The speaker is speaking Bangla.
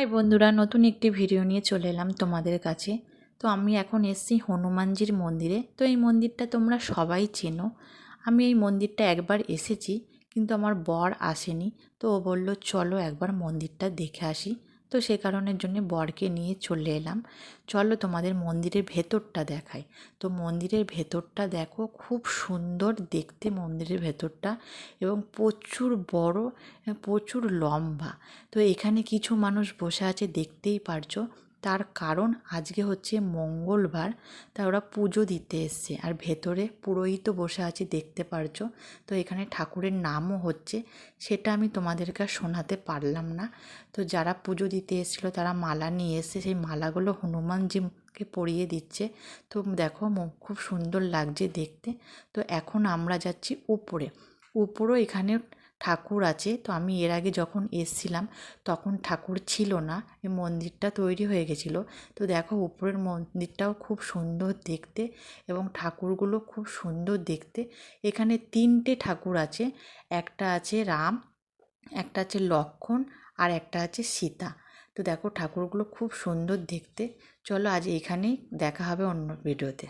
হাই বন্ধুরা, নতুন একটি ভিডিও নিয়ে চলে এলাম তোমাদের কাছে। তো আমি এখন এসছি হনুমানজির মন্দিরে। তো এই মন্দিরটা তোমরা সবাই চেনো। আমি এই মন্দিরটা একবার এসেছি, কিন্তু আমার বর আসেনি। তো ও বলল, চলো একবার মন্দিরটা দেখে আসি। তো সে কারণের জন্য বরকে নিয়ে চলে এলাম। চলো তোমাদের মন্দিরের ভেতরটা দেখাই। তো মন্দিরের ভেতরটা দেখো, খুব সুন্দর দেখতে মন্দিরের ভেতরটা এবং প্রচুর বড়, প্রচুর লম্বা। তো এখানে কিছু মানুষ বসে আছে, দেখতেই পারছ। তার কারণ আজকে হচ্ছে মঙ্গলবার তা ওরা পুজো দিতে এসছে। আর ভেতরে পুরোহিতও বসে আছে, দেখতে পারছ? তো এখানে ঠাকুরের নামও হচ্ছে, সেটা আমি তোমাদেরকে শোনাতে পারলাম না। তো যারা পুজো দিতে এসেছিল, তারা মালা নিয়ে এসে সেই মালাগুলো হনুমানজিকে পরিয়ে দিচ্ছে। তো দেখো খুব সুন্দর লাগছে দেখতে। তো এখন আমরা যাচ্ছি উপরে। উপরেও এখানে ঠাকুর আছে। তো আমি এর আগে যখন এসছিলাম, তখন ঠাকুর ছিল না। এই মন্দিরটা তৈরি হয়ে গেছিল। তো দেখো, উপরের মন্দিরটাও খুব সুন্দর দেখতে এবং ঠাকুরগুলো খুব সুন্দর দেখতে। এখানে তিনটে ঠাকুর আছে। একটা আছে রাম, একটা আছে লক্ষ্মণ আর একটা আছে সীতা। তো দেখো, ঠাকুরগুলো খুব সুন্দর দেখতে। চলো আজ এখানেই দেখা হবে অন্য ভিডিওতে।